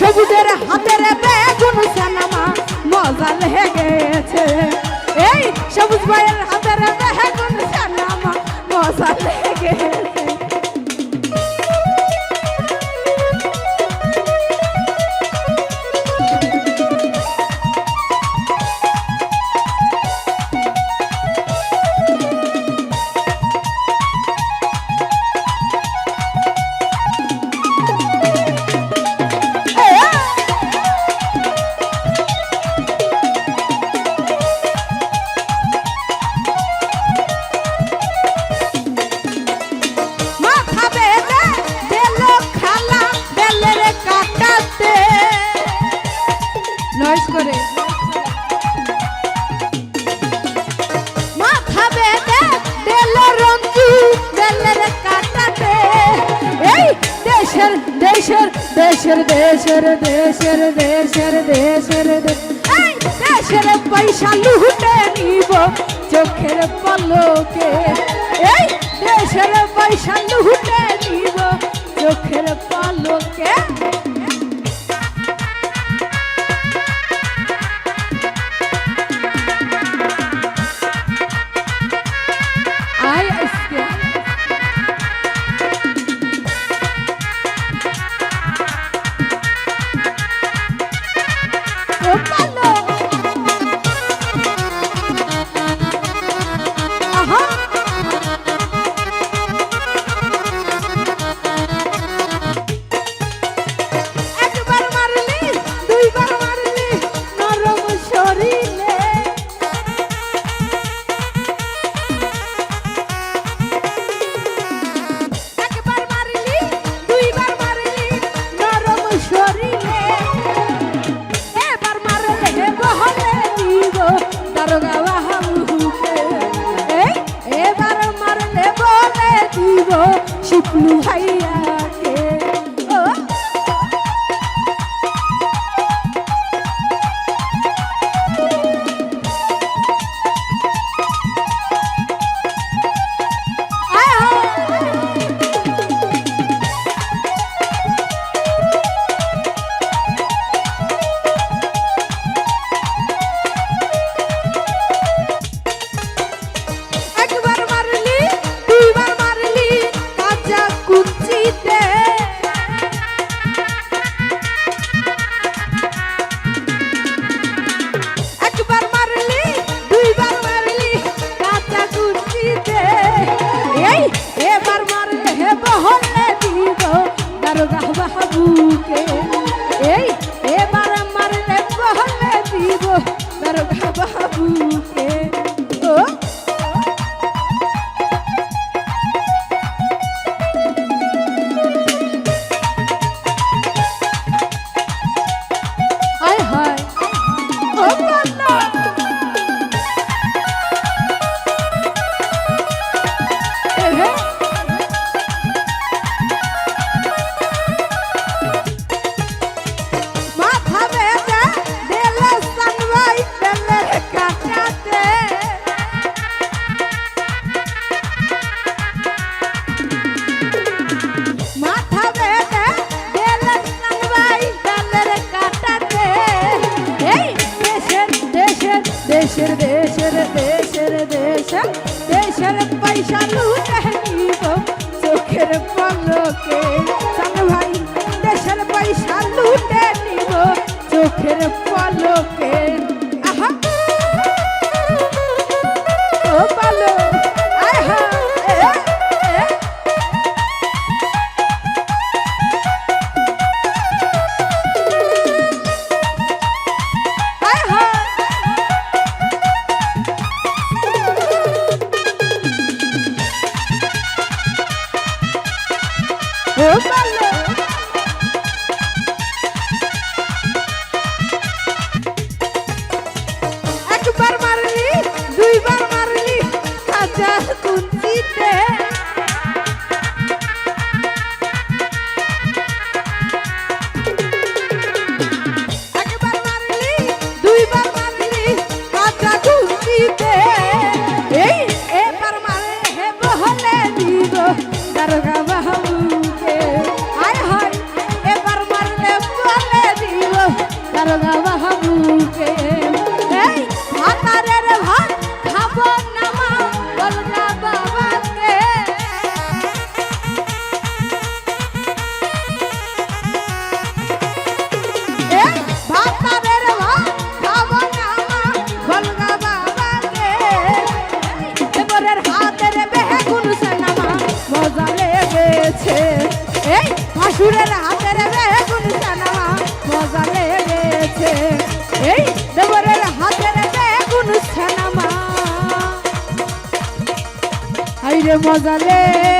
সবুজের হাতের বেগুন সানামা মজা লেগেছে এই সবুজ ভাইয়ের হাতের বেগুন সানামা মজা লেগেছে ঠান্ডাতে এই দেশের দেশের দেশের দেশের দেশের দেশের দেশের দেশের পয়সা লুটে নিব চোখের পলকে। এই দেশের পয়সা লুটে নিব চোখের পলকে। দেশের দেশের দেশের দেশে দেশের পয়সা লুটে নিব চোখের পলকে। Viu? ভাসুরের হাতের বেগুন ছানামা মজা লেগেছে। এই দেবরের হাতের বেগুন হাইরে মজা লেগেছে